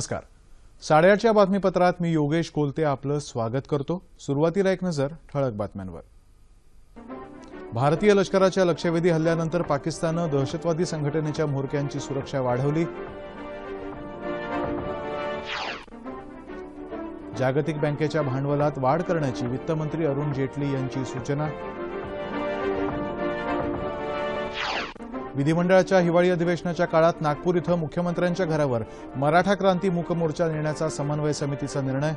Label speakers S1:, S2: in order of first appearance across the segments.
S1: नमस्कार. साडेआठच्या बातमीपत्रात मी योगेश कोलते आपलं स्वागत करतो. सुरुवातीला एक नजर ठळक बातम्यांवर. भारतीय लष्कराच्या लक्षवेधी हल्ल्यानंतर पाकिस्ताननं दहशतवादी संघटनेच्या म्होरक्यांची सुरक्षा वाढवली. जागतिक बँकेच्या भांडवलात वाढ करण्याची वित्तमंत्री अरुण जेटली यांची सूचना. विधिमंडळाच्या हिवाळी अधिवेशनाच्या काळात नागपूर इथं मुख्यमंत्र्यांच्या घरावर मराठा क्रांती मूक मोर्चा नेण्याचा समन्वय समितीचा निर्णय.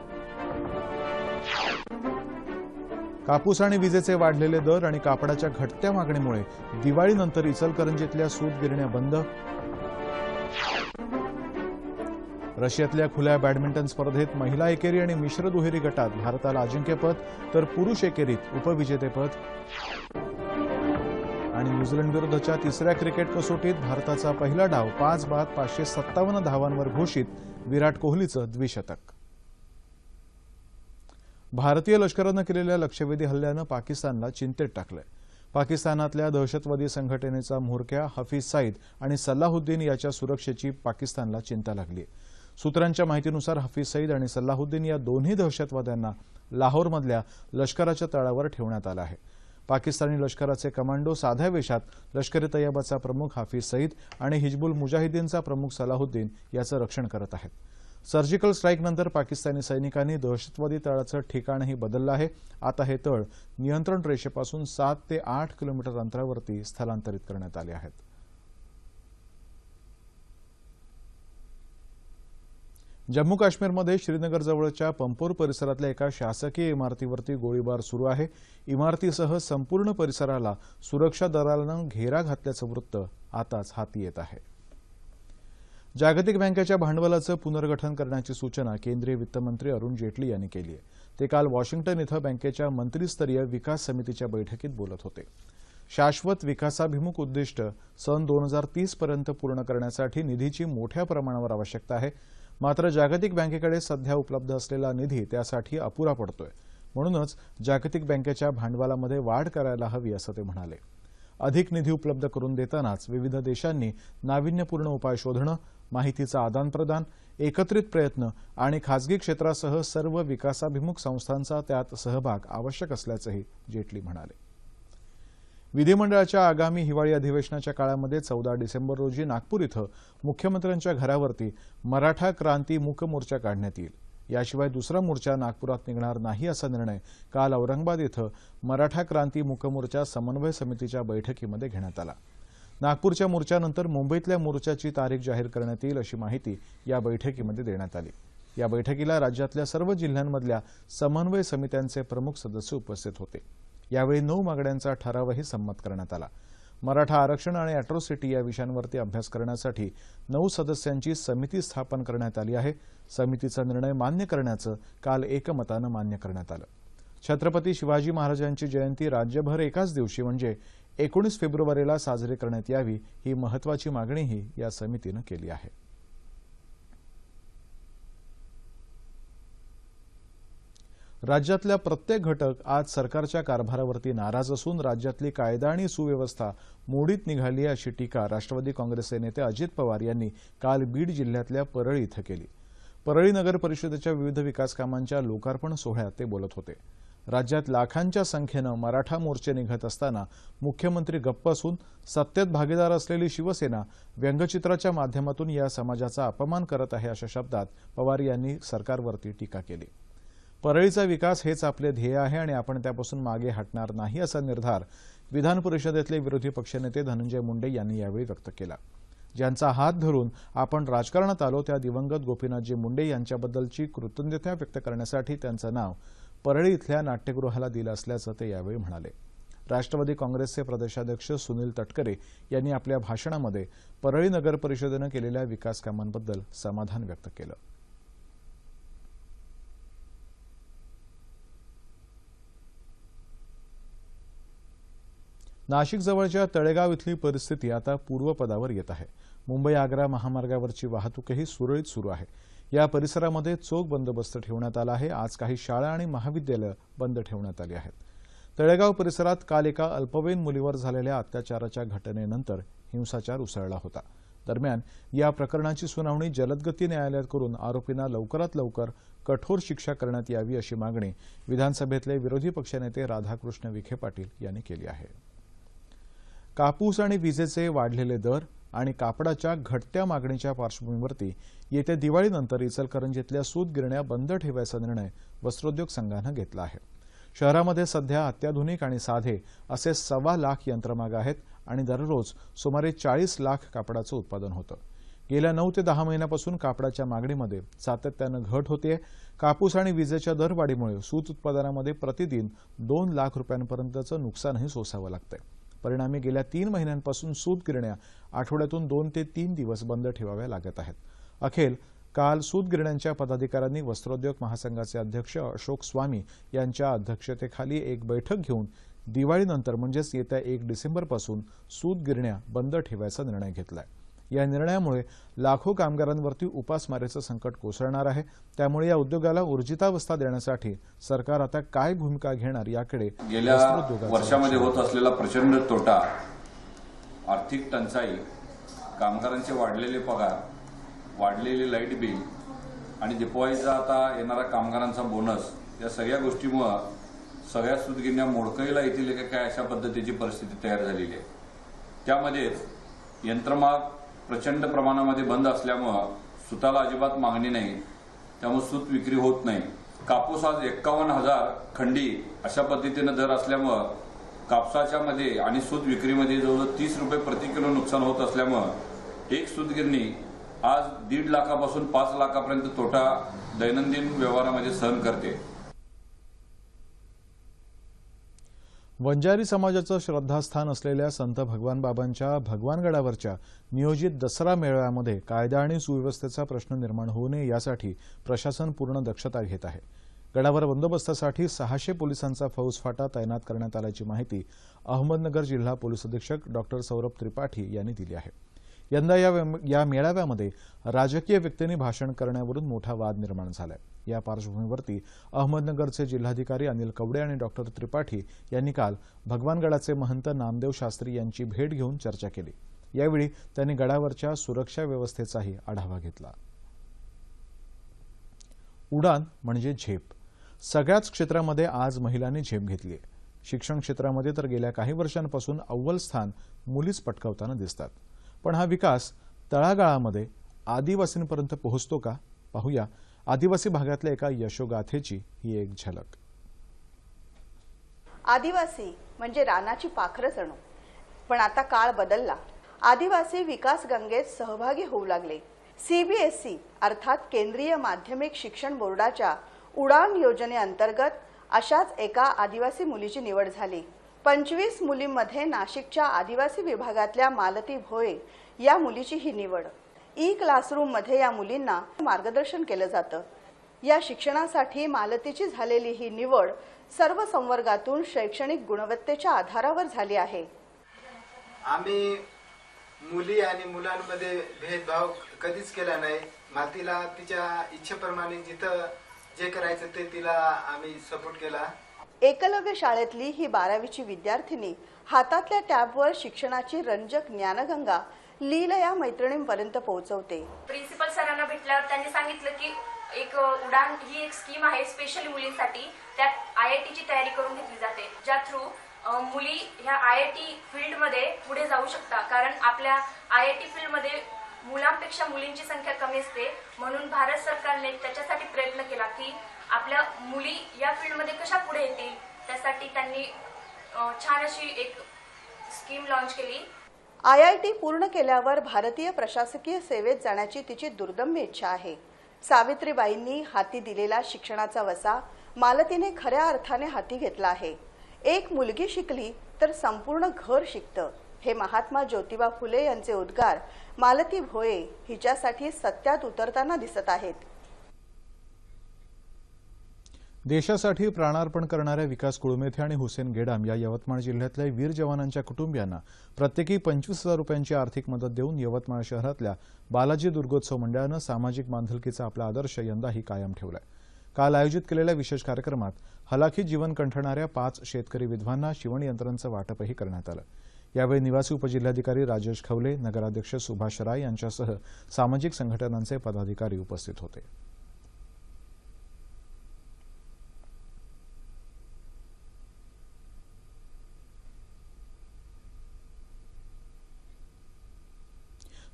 S1: कापूस आणि विजेचे वाढलेले दर आणि कापडाच्या घटत्या मागणीमुळे दिवाळीनंतर इचलकरंजीतल्या सूत गिरण्या बंद. रशियातल्या खुल्या बॅडमिंटन स्पर्धेत महिला एकेरी आणि मिश्र दुहेरी गटात भारताला अजिंक्यपद तर पुरुष एकेरीत उपविजेतेपद. आणि न्यूझीलंड विरुद्धच्या तिसऱ्या क्रिकेट कसोटीत भारताचा पहिला डाव पाच बाद पाचशे सत्तावन्न धावांवर घोषित विराट कोहलीचं द्विशतक. भारतीय लष्करानं केलेल्या लक्षवेधी हल्ल्यानं पाकिस्तानला चिंतेत टाकलंय. पाकिस्तानातल्या दहशतवादी संघटनेचा म्होरक्या हफीज साईद आणि सल्लाहुद्दीन याच्या सुरक्षेची पाकिस्तानला चिंता लागली सूत्रांच्या माहितीनुसार हफीज सईद आणि सल्लाहुद्दीन या दोन्ही दहशतवाद्यांना लाहोरमधल्या लष्कराच्या तळावर ठेवण्यात आलं आहे. पाकिस्तानी लष्कराचे कमांडो साध्या वेशात लष्कर ए तय्यबाचा प्रमुख हाफिज सईद आणि हिजबुल मुजाहिदीनचा प्रमुख सलाहुद्दीन याचं रक्षण करत आहेत. सर्जिकल स्ट्राईकनंतर पाकिस्तानी सैनिकांनी दहशतवादी तळाचं ठिकाणही बदललं आहे. आता हे तळ नियंत्रण रेषेपासून सात ते आठ किलोमीटर अंतरावरती स्थलांतरित करण्यात आले आहेत. जम्मू काश्मीरमध्ये श्रीनगरजवळच्या पंपोर परिसरातल्या एका शासकीय इमारतीवरती गोळीबार सुरू आहे. इमारतीसह संपूर्ण परिसराला सुरक्षा दलानं घेरा घातल्याचं वृत्त आताच हाती येत आहे. जागतिक बँकेच्या भांडवलाचं पुनर्गठन करण्याची सूचना केंद्रीय वित्तमंत्री अरुण जेटली यांनी केली आहे. ते काल वॉशिंग्टन इथं बँकेच्या मंत्रीस्तरीय विकास समितीच्या बैठकीत बोलत होते. शाश्वत विकासाभिमुख उद्दिष्ट सन दोन हजार तीस पर्यंत पूर्ण करण्यासाठी निधीची मोठ्या प्रमाणावर आवश्यकता आहे. मात्र जागतिक बँकेकडे सध्या उपलब्ध असलेला निधी त्यासाठी अपुरा पडतोय. म्हणूनच जागतिक बँकेच्या भांडवलामध्ये वाढ करायला हवी असं ते म्हणाले. अधिक निधी उपलब्ध करून देतानाच विविध देशांनी नाविन्यपूर्ण उपाय शोधणं माहितीचं आदानप्रदान एकत्रित प्रयत्न आणि खासगी क्षेत्रासह सर्व विकासाभिमुख संस्थांचा त्यात सहभाग आवश्यक असल्याचंही जेटली म्हणाले. विधिमंडळाच्या आगामी हिवाळी अधिवेशनाच्या काळामध्ये चौदा डिसेंबर रोजी नागपूर इथं मुख्यमंत्र्यांच्या घरावरती मराठा क्रांती मूक मोर्चा काढण्यात येईल. याशिवाय दुसरा मोर्चा नागपुरात निघणार नाही असा निर्णय काल औरंगाबाद इथं मराठा क्रांती मूक मोर्चा समन्वय समितीच्या बैठकीमध्ये घेण्यात आला. नागपूरच्या मोर्चानंतर मुंबईतल्या मोर्चाची तारीख जाहीर करण्यात येईल अशी माहिती या बैठकीमध्ये देण्यात आली. या बैठकीला राज्यातल्या सर्व जिल्ह्यांमधल्या समन्वय समित्यांचे प्रमुख सदस्य उपस्थित होते. यावेळी नऊ मागण्यांचा ठरावही संमत करण्यात आला. मराठा आरक्षण आणि अॅट्रॉसिटी या विषयांवरती अभ्यास करण्यासाठी नऊ सदस्यांची समिती स्थापन करण्यात आली आहे. समितीचा निर्णय मान्य करण्याचं काल एकमतानं मान्य करण्यात आलं. छत्रपती शिवाजी महाराजांची जयंती राज्यभर एकाच दिवशी म्हणजे एकोणीस फेब्रुवारीला साजरी करण्यात यावी ही महत्वाची मागणीही या समितीनं केली आहे. राज्यातल्या प्रत्येक घटक आज सरकारच्या कारभारावरती नाराज असून राज्यातली कायदा आणि सुव्यवस्था मोडीत निघाली अशी टीका राष्ट्रवादी काँग्रेसचे नेते अजित पवार यांनी काल बीड जिल्ह्यातल्या परळी इथं केली. परळी नगर परिषदेच्या विविध विकास कामांच्या लोकार्पण सोहळ्यात ते बोलत होते. राज्यात लाखांच्या संख्येनं मराठा मोर्चे निघत असताना मुख्यमंत्री गप्प असून सत्तेत भागीदार असलेली शिवसेना व्यंगचित्राच्या माध्यमातून या समाजाचा अपमान करत आहे अशा शब्दात पवार यांनी सरकारवरती टीका केली. परळीचा विकास हेच आपले ध्येय आहे आणि आपण त्यापासून मागे हटणार नाही असा निर्धार विधान परिषदेतले विरोधी पक्षनेते धनंजय मुंडे यांनी यावेळी व्यक्त केला. ज्यांचा हात धरून आपण राजकारणात आलो त्या दिवंगत गोपीनाथजी मुंडे यांच्याबद्दलची कृतज्ञता व्यक्त करण्यासाठी त्यांचं नाव परळी इथल्या नाट्यगृहाला दिलं असल्याचं ते यावेळी म्हणाले. राष्ट्रवादी काँग्रेसचे प्रदेशाध्यक्ष सुनील तटकरे यांनी आपल्या भाषणामध्ये परळी नगर परिषदेनं केलेल्या विकास कामांबद्दल समाधान व्यक्त केलं. नाशिकजवळच्या तळेगाव इथली परिस्थिती आता पूर्वपदावर येत आहे. मुंबई आग्रा महामार्गावरची वाहतूकही सुरळीत सुरू आहे. या परिसरामध्ये चोख बंदोबस्त ठेवण्यात आला आहे. आज काही शाळा आणि महाविद्यालयं बंद ठेवण्यात आली आहेत. तळेगाव परिसरात काल एका अल्पवयीन मुलीवर झालेल्या अत्याचाराच्या घटनेनंतर हिंसाचार उसळला होता. दरम्यान या प्रकरणाची सुनावणी जलदगती न्यायालयात करून आरोपींना लवकरात लवकर कठोर शिक्षा करण्यात यावी अशी मागणी विधानसभेतले विरोधी पक्षनेते राधाकृष्ण विखे पाटील यांनी केली आहे. कापूस आणि विजेचे वाढलेले दर आणि कापडाच्या घटत्या मागणीच्या पार्श्वभूमीवरती येत्या दिवाळीनंतर इचलकरंजीतल्या सूत गिरण्या बंद ठेवायचा निर्णय वस्त्रोद्योग संघानं घेतला आहे. शहरामध्ये सध्या अत्याधुनिक आणि साधे असे सव्वा लाख यंत्रमाग आहेत आणि दररोज सुमारे चाळीस लाख कापडाचं उत्पादन होतं. गेल्या नऊ ते दहा महिन्यापासून कापडाच्या मागणीमध्ये सातत्यानं घट होते. कापूस आणि विजेच्या दरवाढीमुळे सूत उत्पादनामध्ये प्रतिदिन दोन लाख रुपयांपर्यंतचं नुकसानही सोसावं लागतं परिणामी गेल्या तीन महिन्यांपासून सूत गिरण्या आठवड्यातून दोन ते तीन दिवस बंद ठेवाव्या लागत आहेत. अखेर काल सूत गिरण्यांच्या पदाधिकाऱ्यांनी वस्त्रोद्योग महासंघाचे अध्यक्ष अशोक स्वामी यांच्या अध्यक्षतेखाली एक बैठक घेऊन दिवाळीनंतर म्हणजेच येत्या एक डिसेंबरपासून सूत गिरण्या बंद ठेवायचा निर्णय घेतलाय. या निर्णयामुळे लाखो कामगारांवरती उपासमारीचं संकट कोसळणार आहे. त्यामुळे या उद्योगाला ऊर्जितावस्था देण्यासाठी सरकार आता काय भूमिका घेणार याकडे
S2: गेल्या वर्षामध्ये होत असलेला प्रचंड तोटा आर्थिक टंचाई कामगारांचे वाढलेले पगार वाढलेले लाइट बिल आणि दिपवाळीचा आता येणारा कामगारांचा बोनस या सगळ्या गोष्टीमुळं सगळ्या सुदगिन्या मोडकळीला येतील काय अशा पद्धतीची परिस्थिती तयार झालेली आहे. त्यामध्येच यंत्रमाग प्रचंड प्रमाणामध्ये बंद असल्यामुळं सुताला अजिबात मागणी नाही. त्यामुळे सूत विक्री होत नाही. कापूस आज एक्कावन्न हजार खंडी अशा पद्धतीनं दर असल्यामुळं कापसाच्या मध्ये आणि सूत विक्रीमध्ये जवळजवळ तीस रुपये प्रति किलो नुकसान होत असल्यामुळं एक सूतगिरणी आज दीड लाखापासून पाच लाखापर्यंत तोटा दैनंदिन व्यवहारामध्ये सहन करते.
S1: वंजारी समाजाचं श्रद्धास्थान असलेल्या संत भगवान बाबांच्या भगवानगडावरच्या नियोजित दसरा मेळाव्यामध्ये कायदा आणि सुव्यवस्थेचा प्रश्न निर्माण होऊ नये यासाठी प्रशासन पूर्ण दक्षता घेत आहे. गडावर बंदोबस्तासाठी सहाशे पोलिसांचा फौजफाटा तैनात करण्यात आल्याची माहिती अहमदनगर जिल्हा पोलीस अधीक्षक डॉक्टर सौरभ त्रिपाठी यांनी दिली आहे. यंदा या या मेळाव्यामध्ये राजकीय व्यक्तींनी भाषण करण्यावरून मोठा वाद निर्माण झालाय. या पार्श्वभूमीवरती अहमदनगरचे जिल्हाधिकारी अनिल कवडे आणि डॉक्टर त्रिपाठी यांनी काल भगवानगडाचे महंत नामदेव शास्त्री यांची भेट घेऊन चर्चा केली. यावेळी त्यांनी गडावरच्या सुरक्षा व्यवस्थेचाही आढावा घेतला. उडान म्हणजे झेप. सगळ्याच क्षेत्रामध्ये आज महिलांनी झेप घेतली शिक्षण क्षेत्रामध्ये तर गेल्या काही वर्षांपासून अव्वल स्थान मुलीच पटकावताना दिसतात. पण हा विकास तळागाळामध्ये आदिवासींपर्यंत पोहोचतो का? पाहूया. आदिवासी भागातल्या एका यशोगाथेची ही एक झलक.
S3: आदिवासी म्हणजे रानाची पाखरं जणू. पण आता काळ बदलला. आदिवासी विकास गंगेत सहभागी होऊ लागले. सीबीएसई अर्थात केंद्रीय माध्यमिक शिक्षण बोर्डाच्या उडान योजनेअंतर्गत अशाच एका आदिवासी मुलीची निवड झाली. पंचवीस मुलींमध्ये नाशिकच्या आदिवासी विभागातल्या मालती भोये या मुलीची ही निवड. ई क्लासरूममध्ये या मुलींना मार्गदर्शन केलं जातं. या शिक्षणासाठी मालतीची झालेली ही निवड सर्व संवर्गातून शैक्षणिक गुणवत्तेच्या आधारावर झाली आहे.
S4: आम्ही मुली आणि मुलांमध्ये भेदभाव कधीच केला नाही. मातीला तिच्या इच्छेप्रमाणे जिथं जे करायचं ते तिला आम्ही सपोर्ट केला.
S3: एकलव्य शाळेतली ही बारावीची विद्यार्थिनी हातातल्या टॅबवर शिक्षणाची रंजक ज्ञानगंगा लीलया मैत्रिणींपर्यंत पोहोचवते.
S5: प्रिन्सिपल सरांना भेटल्यावर त्यांनी सांगितलं की एक उडान ही एक स्कीम आहे स्पेशल मुलींसाठी. त्यात आय आय टीची तयारी करून घेतली जाते. ज्या थ्रू मुली ह्या आय आय टी फील्डमध्ये पुढे जाऊ शकता. कारण आपल्या आय आय टी फील्डमध्ये मुलांपेक्षा मुलींची संख्या कमी असते. म्हणून भारत सरकारने त्याच्यासाठी प्रयत्न केला की आपल्या मुली या फील्डमध्ये कशा पुढे येतील त्यासाठी त्यांनी छान अशी एक स्कीम लॉन्च केली.
S3: आय आय टी पूर्ण केल्यावर भारतीय प्रशासकीय सेवेत जाण्याची तिची दुर्दम्य इच्छा आहे. सावित्रीबाईंनी हाती दिलेला शिक्षणाचा वसा मालतीने खऱ्या अर्थाने हाती घेतला आहे. एक मुलगी शिकली तर संपूर्ण घर शिकतं. हे महात्मा ज्योतिबा फुले यांचे उद्गार मालती भोये हिच्यासाठी सत्यात उतरताना दिसत आहेत.
S1: देशासाठी प्राणार्पण करणाऱ्या विकास कुळमेथे आणि हुसेन गेडाम या यवतमाळ जिल्ह्यातल्या वीर जवानांच्या कुटुंबियांना प्रत्येकी पंचवीस हजार रुपयांची आर्थिक मदत देऊन यवतमाळ शहरातल्या बालाजी दुर्गोत्सव मंडळानं सामाजिक बांधिलकीचा आपला आदर्श यंदाही कायम ठेवलाय. काल आयोजित केलेल्या विशेष कार्यक्रमात हलाखी जीवन कंठणाऱ्या पाच शेतकरी विधवांना शिवणयंत्रांचं वाटपही करण्यात आलं. यावेळी निवासी उपजिल्हाधिकारी राजेश खवले नगराध्यक्ष सुभाष राय यांच्यासह सामाजिक संघटनांचे पदाधिकारी उपस्थित होते.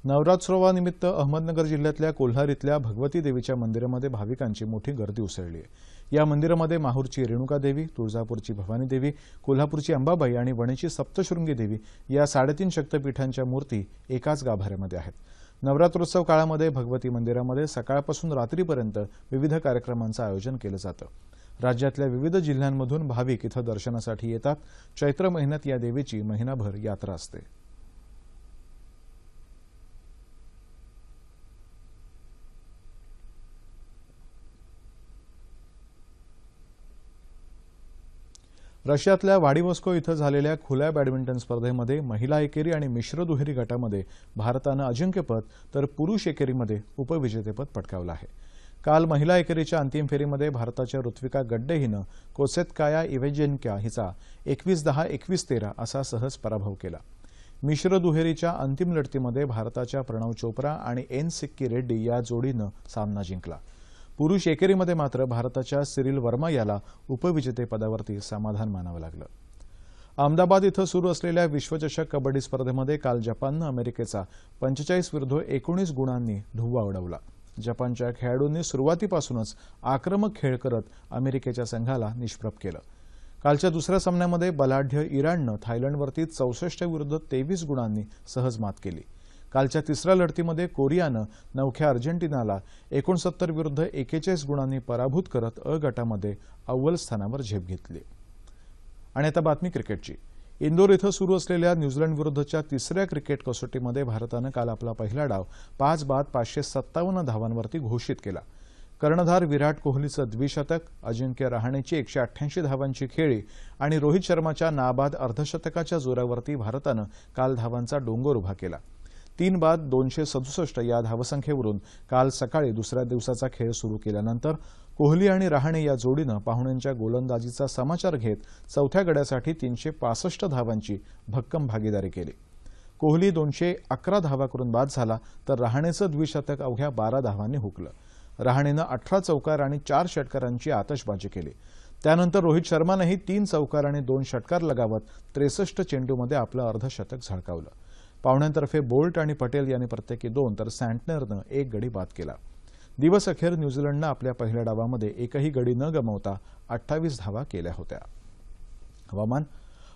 S1: नवरात्रोत्सवानिमित्त अहमदनगर जिल्ह्यातल्या कोल्हार इथल्या भगवती देवीच्या मंदिरामध्ये भाविकांची मोठी गर्दी उसळली आहे. या मंदिरामध्ये माहूरची रेणुका देवी तुळजापूरची भवानी देवी कोल्हापूरची अंबाबाई आणि वणीची सप्तशृंगी देवी या साडेतीन शक्तपीठांच्या मूर्ती एकाच गाभाऱ्यामध्ये आहेत. नवरात्रोत्सव काळामध्ये भगवती मंदिरामध्ये सकाळपासून रात्रीपर्यंत विविध कार्यक्रमांचं आयोजन केलं जातं. राज्यातल्या विविध जिल्ह्यांमधून भाविक इथं दर्शनासाठी येतात. चैत्र महिन्यात या देवीची महिनाभर यात्रा असते. रशियातल्या व्लाडिवोस्को इथं झालेल्या खुल्या बॅडमिंटन स्पर्धेमध्ये महिला एकेरी आणि मिश्र दुहेरी गटामध्ये भारतानं अजिंक्यपद तर पुरुष एकेरीमध्ये उपविजेतेपद पटकावलं आहे. काल महिला एकेरीच्या अंतिम फेरीमध्ये भारताच्या ऋत्विका गड्डे हिनं कोसेतकाया इवेजेन्क्या हिचा एकवीस दहा एकवीस तेरा असा सहज पराभव केला. मिश्र दुहेरीच्या अंतिम लढतीमध्ये भारताच्या प्रणव चोप्रा आणि एन सिक्की रेड्डी या जोडीनं सामना जिंकला. पुरुष एकेरीमध्ये मात्र भारताच्या सिरिल वर्मा याला उपविजेतेपदावरती समाधान मानावं लागलं. अहमदाबाद इथं सुरू असलेल्या विश्वचषक कबड्डी स्पर्धेमध्ये काल जपाननं अमेरिकेचा पंचेचाळीस विरुद्ध एकोणीस गुणांनी धुव्वा उडवला. जपानच्या खेळाडूंनी सुरुवातीपासूनच आक्रमक खेळ करत अमेरिकेच्या संघाला निष्प्रभ केलं. कालच्या दुसऱ्या सामन्यामध्ये बलाढ्य इराणनं थायलंडवरती चौसष्ट विरुद्ध तेवीस गुणांनी सहज मात केली. कालच्या तिसऱ्या लढतीमध्ये कोरियानं नवख्या अर्जेंटिनाला एकोणसत्तर विरुद्ध एकेचाळीस गुणांनी पराभूत करत अ गटामध्ये अव्वल स्थानावर झेप घेतली. आणि आता बातमी क्रिकेटची. इंदोर इथं सुरू असलेल्या न्यूझीलंड विरुद्धच्या तिसऱ्या क्रिकेट कसोटीमध्ये भारतानं काल आपला पहिला डाव पाच बाद पाचशे सत्तावन्न धावांवरती घोषित केला. कर्णधार विराट कोहलीचं द्विशतक अजिंक्य रहाणेची एकशे अठ्ठ्याऐंशी धावांची खेळी आणि रोहित शर्माच्या नाबाद अर्धशतकाच्या जोरावरती भारतानं काल धावांचा डोंगर उभा केला. तीन बाद दोनशे सदुसष्ट या धावसंख्येवरून काल सकाळी दुसऱ्या दिवसाचा खेळ सुरू केल्यानंतर कोहली आणि रहाणे या जोडीनं पाहुण्यांच्या गोलंदाजीचा समाचार घेत चौथ्या गड्यासाठी तीनशे पासष्ट धावांची भक्कम भागीदारी केली. कोहली दोनशे अकरा धावा करून बाद झाला तर रहाणेचं द्विशतक अवघ्या बारा धावांनी हुकलं. रहाणेनं अठरा चौकार आणि चार षटकारांची आतषबाजी केली. त्यानंतर रोहित शर्मानंही तीन चौकार आणि दोन षटकार लगावत त्रेसष्ट चेंडूमध्ये आपलं अर्धशतक झळकावलं. पाहुण्यांतर्फे बोल्ट आणि पटेल यांनी प्रत्येकी दोन तर सँटनरनं एक गडी बाद केला. दिवस अखेर न्यूझीलंडनं आपल्या पहिल्या डावामध्ये एकही गडी न गमावता अठ्ठावीस धावा केल्या होत्या. हवामान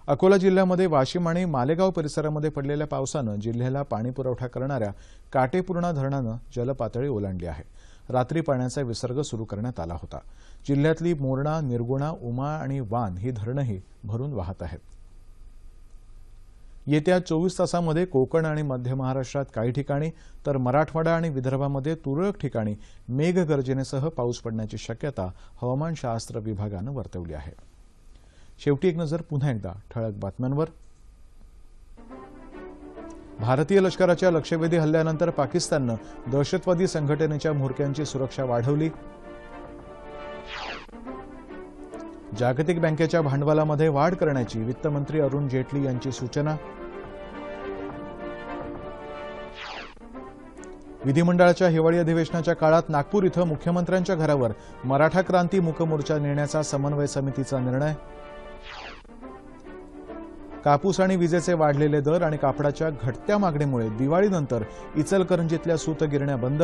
S1: अकोला जिल्ह्यामध्ये वाशिम आणि मालेगाव परिसरामध्ये पडलेल्या पावसानं जिल्ह्याला पाणीपुरवठा करणाऱ्या काटेपूर्णा धरणानं जलपातळी ओलांडली आहे. रात्री पाण्याचा विसर्ग सुरू करण्यात आला होता. जिल्ह्यातली मोरणा निर्गुणा उमा आणि वान ही धरणंही भरून वाहत आहेत. येत्या चोवीस तासामध्ये कोकण आणि मध्य महाराष्ट्रात काही ठिकाणी तर मराठवाडा आणि विदर्भामध्ये तुरळक ठिकाणी मेघगर्जनेसह पाऊस पडण्याची शक्यता हवामानशास्त्र विभागानं वर्तवली आहे. शेवटी एक नजर पुन्हा एकदा ठळक बातम्यांवर. भारतीय लष्कराच्या लक्षवेधी हल्ल्यानंतर पाकिस्ताननं दहशतवादी संघटनेच्या म्होरक्यांची सुरक्षा वाढवली. जागतिक बँकेच्या भांडवलामध्ये वाढ करण्याची वित्तमंत्री अरुण जेटली यांची सूचना. विधिमंडळाच्या हिवाळी अधिवेशनाच्या काळात नागपूर इथं मुख्यमंत्र्यांच्या घरावर मराठा क्रांती मूकमोर्चा नेण्याचा समन्वय समितीचा निर्णय. कापूस आणि विजेचे वाढलेले दर आणि कापडाच्या घटत्या मागणीमुळे दिवाळीनंतर इचलकरंजीतल्या सूतगिरण्या बंद.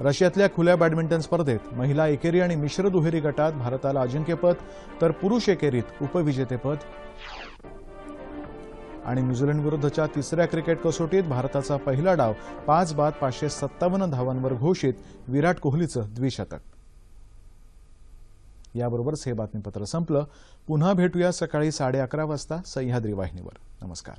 S1: रशियातल्या खुल्या बॅडमिंटन स्पर्धेत महिला एकेरी आणि मिश्र दुहेरी गटात भारताला अजिंक्यपद तर पुरुष एकेरीत उपविजेतेपद. आणि न्यूझीलंड विरुद्धच्या तिसऱ्या क्रिकेट कसोटीत भारताचा पहिला डाव पाच बाद पाचशे सत्तावन्न धावांवर घोषित विराट कोहलीचं द्विशतक. याबरोबरच हे बातमीपत्र संपलं. पुन्हा भेटूया सकाळी साडे अकरा वाजता सह्याद्री वाहिनीवर. नमस्कार.